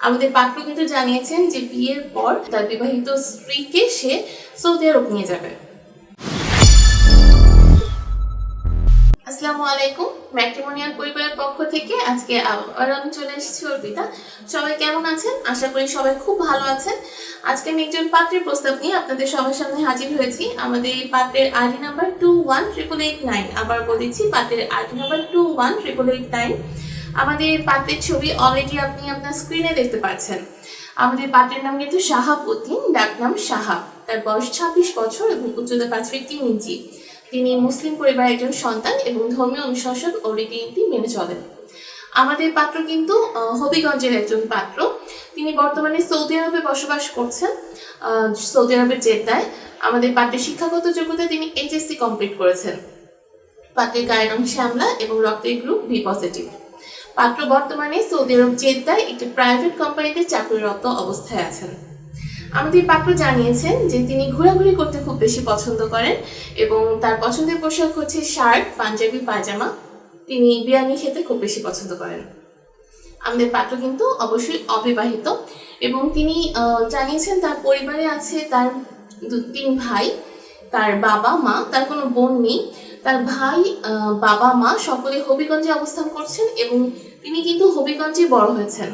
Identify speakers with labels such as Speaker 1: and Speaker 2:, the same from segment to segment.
Speaker 1: আমাদের পাত্র কিন্তু জানিয়েছেন যে বিয়ের পর তার বিবাহিত স্ত্রীকে সে সৌদি আরব নিয়ে যাবে। আসসালামু আলাইকুম, ম্যাট্রিমোনিয়াল পরিবারের পক্ষ থেকে আজকে আবার আমি চলে এসেছি অর্পিতা। সবাই কেমন আছেন? আশা করি সবাই খুব ভালো আছেন। আজকে আমি একজন পাত্রের প্রস্তাব নিয়ে আপনাদের সবার সামনে হাজির হয়েছি। আমাদের এই পাত্রের ID number two one triple eight nine আবার বলেছি পাত্রের ID number two one triple eight nine আমাদের পাত্রের ছবি অলরেডি আপনি আপনার স্ক্রিনে দেখতে পাচ্ছেন। আমাদের পাত্রের নাম কিন্তু শাহাবুদ্দিন, ডাক নাম শাহাব তার বয়স ছাব্বিশ বছর এবং উচ্চতা পাঁচ ফিট তিন ইঞ্চি। তিনি মুসলিম পরিবারের একজন সন্তান এবং ধর্মীয় অনুশাসন ও রীতিনীতি মেনে চলেন। আমাদের পাত্র কিন্তু হবিগঞ্জের একজন পাত্র। তিনি বর্তমানে সৌদি আরবে বসবাস করছেন সৌদি আরবের জেদ্দায়। আমাদের পাত্রের শিক্ষাগত যোগ্যতা তিনি এইচএসসি কমপ্লিট করেছেন। পাত্রের গায়ের রং শ্যামলা এবং রক্তের গ্রুপ বি পজিটিভ পাত্র বর্তমানে সৌদি আরব, জেদ্দায় একটি প্রাইভেট কোম্পানিতে চাকরিরত অবস্থায় আছেন। আমাদের পাত্র জানিয়েছেন যে তিনি ঘোরাঘুরি করতে খুব বেশি পছন্দ করেন এবং তার পছন্দের পোশাক হচ্ছে শার্ট, পাঞ্জাবি, পায়জামা। তিনি বিরিয়ানি খেতে খুব বেশি পছন্দ করেন। আমাদের পাত্র কিন্তু অবশ্যই অবিবাহিত এবং তিনি জানিয়েছেন তার পরিবারে আছে তার দু- তিন ভাই। তার বাবা মা, তার কোনো বোন নেই। তার ভাই বাবা মা সকলে হবিগঞ্জে অবস্থান করছেন এবং তিনি কিন্তু হবিগঞ্জে বড় হয়েছেন।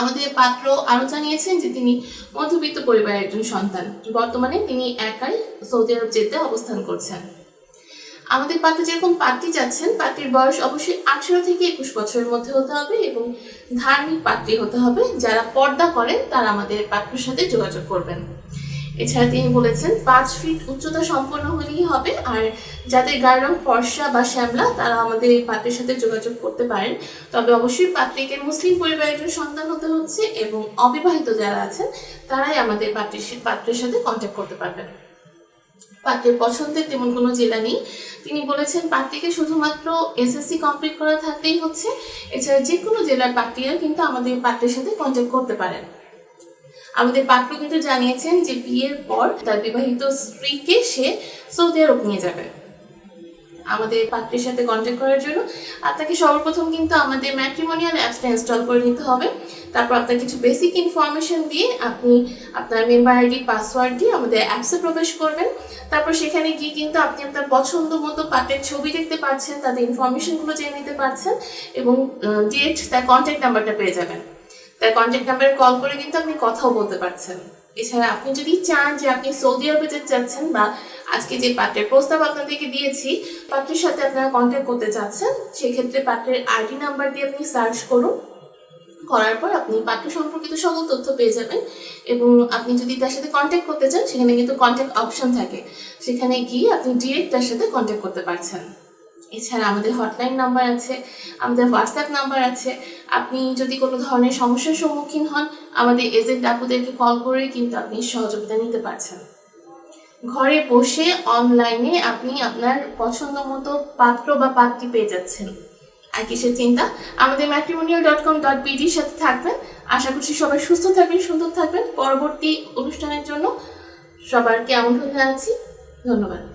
Speaker 1: আমাদের পাত্র আরও জানিয়েছেন যে তিনি মধ্যবিত্ত পরিবারের একজন সন্তান। বর্তমানে তিনি একাই সৌদি আরব যেতে অবস্থান করছেন। আমাদের পাত্র যেরকম পাত্রী যাচ্ছেন, পাত্রীর বয়স অবশ্যই আঠেরো থেকে একুশ বছরের মধ্যে হতে হবে এবং ধার্মিক পাত্রী হতে হবে। যারা পর্দা করেন, তারা আমাদের পাত্রের সাথে যোগাযোগ করবেন। এছাড়া তিনি বলেছেন, পাঁচ ফিট উচ্চতা সম্পন্ন হলেই হবে, আর যাদের গায়ের রং ফর্সা বা শ্যামলা, তারা আমাদের এই পাত্রের সাথে যোগাযোগ করতে পারেন। তবে অবশ্যই পাত্রীকে মুসলিম পরিবারের একজন সন্তান হতে হচ্ছে এবং অবিবাহিত যারা আছেন, তারাই আমাদের পাত্রের পাত্রের সাথে কন্ট্যাক্ট করতে পারবেন। পাত্রের পছন্দের তেমন কোনো জেলা নেই। তিনি বলেছেন, পাত্রীকে শুধুমাত্র এসএসসি কমপ্লিট করা থাকলেই হচ্ছে। এছাড়া যে কোনো জেলার পাত্রীরা কিন্তু আমাদের পাত্রের সাথে কন্ট্যাক্ট করতে পারেন। আমাদের পাত্র কিন্তু জানিয়েছেন যে বিয়ের পর তার বিবাহিত স্ত্রীকে সে সৌদি আরব নিয়ে যাবে। আমাদের পাত্রের সাথে কন্ট্যাক্ট করার জন্য আপনাকে সর্বপ্রথম কিন্তু আমাদের ম্যাট্রিমোনিয়াল অ্যাপসটা ইনস্টল করে নিতে হবে। তারপর আপনার কিছু বেসিক ইনফরমেশন দিয়ে আপনি আপনার মেম্বার আইডি পাসওয়ার্ড দিয়ে আমাদের অ্যাপসে প্রবেশ করবেন। তারপর সেখানে গিয়ে কিন্তু আপনি আপনার পছন্দ মতো পাত্রের ছবি দেখতে পাচ্ছেন, তাদের ইনফরমেশনগুলো জেনে নিতে পারছেন এবং ডেট তার কন্ট্যাক্ট নাম্বারটা পেয়ে যাবেন। তার কন্ট্যাক্ট নাম্বারে কল করে কিন্তু আপনি কথাও বলতে পারছেন। এছাড়া আপনি যদি চান যে আপনি সৌদি আরবে যেতে চাচ্ছেন বা আজকে যে পাত্রের প্রস্তাব আপনাদেরকে দিয়েছি, পাত্রের সাথে আপনারা কন্ট্যাক্ট করতে চাচ্ছেন, সেক্ষেত্রে পাত্রের আইডি নাম্বার দিয়ে আপনি সার্চ করুন। করার পর আপনি পাত্র সম্পর্কিত সকল তথ্য পেয়ে যাবেন এবং আপনি যদি তার সাথে কন্ট্যাক্ট করতে চান, সেখানে কিন্তু কন্ট্যাক্ট অপশন থাকে। সেখানে গিয়ে আপনি ডিরেক্ট তার সাথে কন্ট্যাক্ট করতে পারছেন। এছাড়া আমাদের হটলাইন নাম্বার আছে, আমাদের হোয়াটসঅ্যাপ নাম্বার আছে। আপনি যদি কোনো ধরনের সমস্যার সম্মুখীন হন, আমাদের এজেন্ট আপুদেরকে কল করে কিন্তু আপনি সহযোগিতা নিতে পারছেন। ঘরে বসে অনলাইনে আপনি আপনার পছন্দ মতো পাত্র বা পাত্রী পেয়ে যাচ্ছেন। আর কিসের চিন্তা? আমাদের ম্যাট্রিমোনিয়াল ডট কম ডট বিডির সাথে থাকবেন। আশা করছি সবাই সুস্থ থাকবেন, সুন্দর থাকবেন। পরবর্তী অনুষ্ঠানের জন্য সবারকে আমন্ত্রণ জানাচ্ছি। ধন্যবাদ।